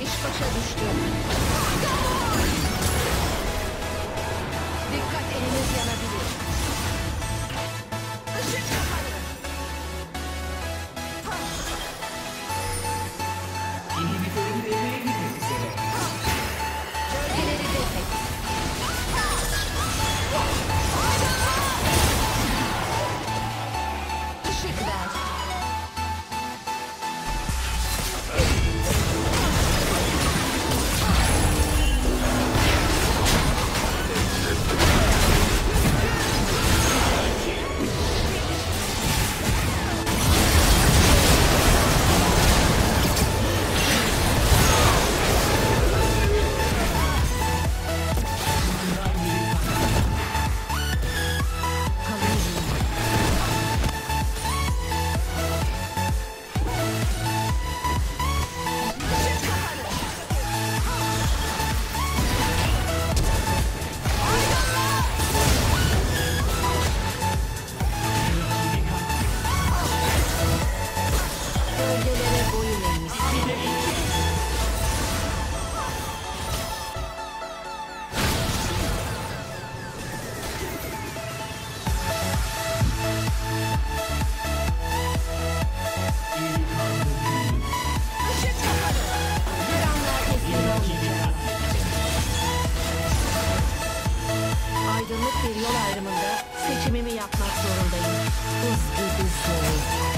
İş başa düştü. Seçimimi yapmak zorundayım. Buz gibi soğuk.